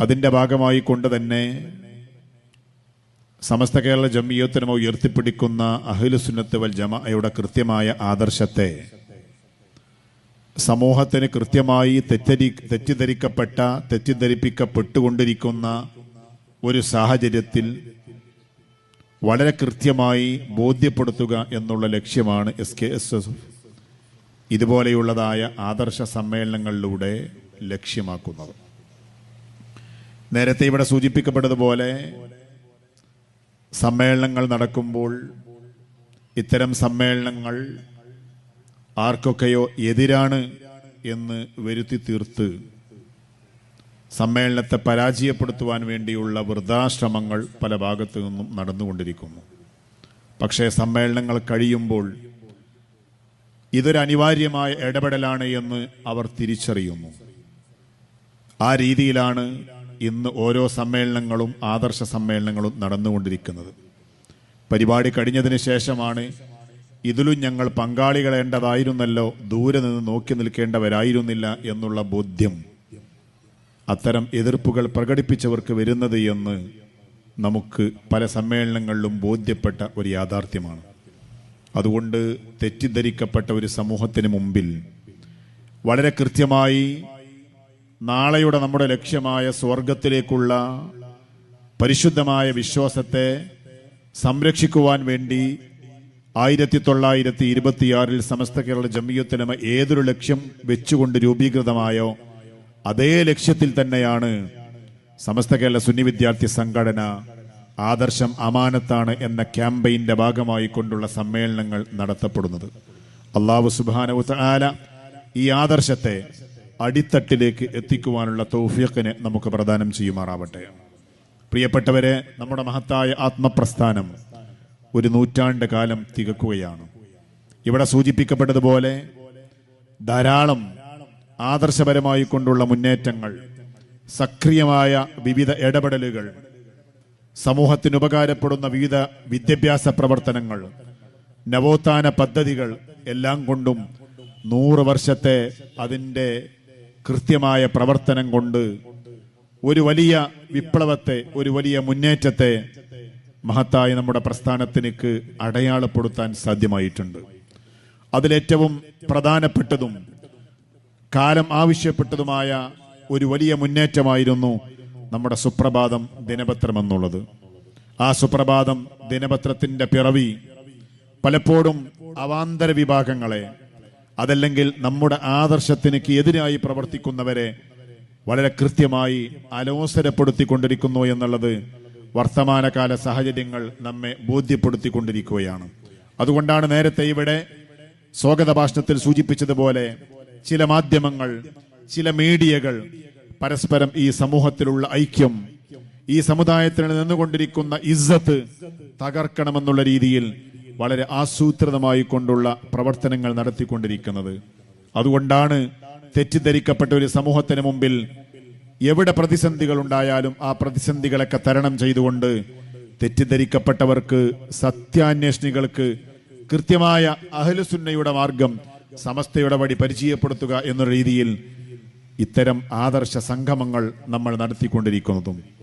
അതിന്റെ ഭാഗമായി കൊണ്ട് തന്നെ സമസ്ത കേരള ജമിയത്തിനുമോ ഉയർത്തിപ്പിടിക്കുന്ന അഹിലുസുന്നത്ത് വൽ ജമയുടെ കൃത്യമായ ആദർശത്തെ സമൂഹത്തിന് കൃത്യമായി തെറ്റരി തെറ്റിദ്ധരിക്കപ്പെട്ട തെറ്റിദ്ധരിപ്പിക്കപ്പെട്ടുകൊണ്ടിരിക്കുന്ന ഒരു സാഹചര്യത്തിൽ വളരെ കൃത്യമായി ബോധ്യപ്പെടുത്തുക എന്നുള്ള ലക്ഷ്യമാണ് എസ് കെ എസ് എസ് ഇതുപോലെയുള്ളതായ ആദർശ സമ്മേളനങ്ങളിലൂടെ ലക്ഷ്യമാക്കുന്നത്. നേരത്തെ ഇവിടെ സൂചിപ്പിക്കപ്പെട്ടതുപോലെ സമ്മേളനങ്ങൾ നടക്കുമ്പോൾ ഇത്തരം സമ്മേളനങ്ങൾ ആർക്കൊക്കെയോ എതിരാണ് എന്ന് വരുത്തി തീർത്ത് സമ്മേളനത്തെ പരാജയപ്പെടുത്തുവാൻ വേണ്ടിയുള്ള വൃദ്ധാശ്രമങ്ങൾ പല ഭാഗത്തു നിന്നും നടന്നുകൊണ്ടിരിക്കുന്നു. പക്ഷേ സമ്മേളനങ്ങൾ കഴിയുമ്പോൾ ഇതൊരു അനിവാര്യമായ ഇടപെടലാണ് എന്ന് അവർ തിരിച്ചറിയുന്നു. ആ രീതിയിലാണ് ഇന്ന് ഓരോ സമ്മേളനങ്ങളും ആദർശ സമ്മേളനങ്ങളും നടന്നുകൊണ്ടിരിക്കുന്നത്. പരിപാടി കഴിഞ്ഞതിന് ശേഷമാണ് ഇതിലും ഞങ്ങൾ പങ്കാളികളേണ്ടതായിരുന്നല്ലോ ദൂരെ നിന്ന് നോക്കി നിൽക്കേണ്ടവരായിരുന്നില്ല എന്നുള്ള ബോധ്യം. അത്തരം എതിർപ്പുകൾ പ്രകടിപ്പിച്ചവർക്ക് വരുന്നത് എന്ന് നമുക്ക് പല സമ്മേളനങ്ങളിലും ബോധ്യപ്പെട്ട ഒരു യാഥാർത്ഥ്യമാണ്. അതുകൊണ്ട് തെറ്റിദ്ധരിക്കപ്പെട്ട ഒരു സമൂഹത്തിന് മുമ്പിൽ വളരെ കൃത്യമായി നാളെയുടെ നമ്മുടെ ലക്ഷ്യമായ സ്വർഗത്തിലേക്കുള്ള പരിശുദ്ധമായ വിശ്വാസത്തെ സംരക്ഷിക്കുവാൻ വേണ്ടി ആയിരത്തി തൊള്ളായിരത്തി ഇരുപത്തിയാറിൽ സമസ്ത കേരള ജമിയത്തിലമ ഏതൊരു ലക്ഷ്യം വെച്ചുകൊണ്ട് രൂപീകൃതമായോ അതേ ലക്ഷ്യത്തിൽ തന്നെയാണ് സമസ്ത കേരള സുന്നി വിദ്യാർത്ഥി സംഘടന ആദർശം അമാനത്താണ് എന്ന ക്യാമ്പയിന്റെ ഭാഗമായി കൊണ്ടുള്ള സമ്മേളനങ്ങൾ നടത്തപ്പെടുന്നത്. അള്ളാഹു സുബാന ഈ ആദർശത്തെ അടിത്തട്ടിലേക്ക് എത്തിക്കുവാനുള്ള തൗഫീഖിനെ നമുക്ക് പ്രദാനം ചെയ്യുമാറാവട്ടെ. പ്രിയപ്പെട്ടവരെ നമ്മുടെ മഹത്തായ ആത്മപ്രസ്ഥാനം ഒരു നൂറ്റാണ്ട് കാലം തികക്കുകയാണ്. ഇവിടെ സൂചിപ്പിക്കപ്പെട്ടതുപോലെ ധാരാളം ആദർശപരമായി കൊണ്ടുള്ള മുന്നേറ്റങ്ങൾ സക്രിയമായ വിവിധ ഇടപെടലുകൾ സമൂഹത്തിന് ഉപകാരപ്പെടുന്ന വിവിധ വിദ്യാഭ്യാസ പ്രവർത്തനങ്ങൾ നവോത്ഥാന പദ്ധതികൾ എല്ലാം കൊണ്ടും നൂറ് വർഷത്തെ അതിന്റെ കൃത്യമായ പ്രവർത്തനം കൊണ്ട് ഒരു വലിയ വിപ്ലവത്തെ ഒരു വലിയ മുന്നേറ്റത്തെ മഹത്തായ നമ്മുടെ പ്രസ്ഥാനത്തിനേക്ക് അടയാളപ്പെടുത്താൻ സാധ്യമായിട്ടുണ്ട്. അതിലേറ്റവും പ്രധാനപ്പെട്ടതും കാലം ആവശ്യപ്പെട്ടതുമായ ഒരു വലിയ മുന്നേറ്റമായിരുന്നു നമ്മുടെ സുപ്രഭാതം ദിനപത്രം എന്നുള്ളത് ആ സുപ്രഭാതം ദിനപത്രത്തിന്റെ പിറവി പലപ്പോഴും അവാന്തര വിഭാഗങ്ങളെ അതല്ലെങ്കിൽ നമ്മുടെ ആദർശത്തിന് എതിരായി പ്രവർത്തിക്കുന്നവരെ വളരെ കൃത്യമായി അലോസരപ്പെടുത്തിക്കൊണ്ടിരിക്കുന്നു എന്നുള്ളത് വർത്തമാനകാല സാഹചര്യങ്ങൾ നമ്മെ ബോധ്യപ്പെടുത്തിക്കൊണ്ടിരിക്കുകയാണ്. അതുകൊണ്ടാണ് നേരത്തെ ഇവിടെ സ്വാഗത ഭാഷണത്തിൽ സൂചിപ്പിച്ചതുപോലെ ചില മാധ്യമങ്ങൾ ചില മീഡിയകൾ പരസ്പരം ഈ സമൂഹത്തിലുള്ള ഐക്യം ഈ സമുദായത്തിൽ നിന്നുകൊണ്ടിരിക്കുന്ന ഇസ്സത്ത് തകർക്കണമെന്നുള്ള രീതിയിൽ വളരെ ആസൂത്രിതമായി കൊണ്ടുള്ള പ്രവർത്തനങ്ങൾ നടത്തിക്കൊണ്ടിരിക്കുന്നത്. അതുകൊണ്ടാണ് തെറ്റിദ്ധരിക്കപ്പെട്ട ഒരു സമൂഹത്തിന് മുമ്പിൽ എവിടെ പ്രതിസന്ധികൾ ഉണ്ടായാലും ആ പ്രതിസന്ധികളൊക്കെ തരണം ചെയ്തുകൊണ്ട് തെറ്റിദ്ധരിക്കപ്പെട്ടവർക്ക് സത്യാന്വേഷണികൾക്ക് കൃത്യമായ അഹലുസുന്നയുടെ മാർഗം സമസ്തയുടെ വഴി പരിചയപ്പെടുത്തുക എന്ന രീതിയിൽ ഇത്തരം ആദർശ സംഗമങ്ങൾ നമ്മൾ നടത്തിക്കൊണ്ടിരിക്കുന്നതും.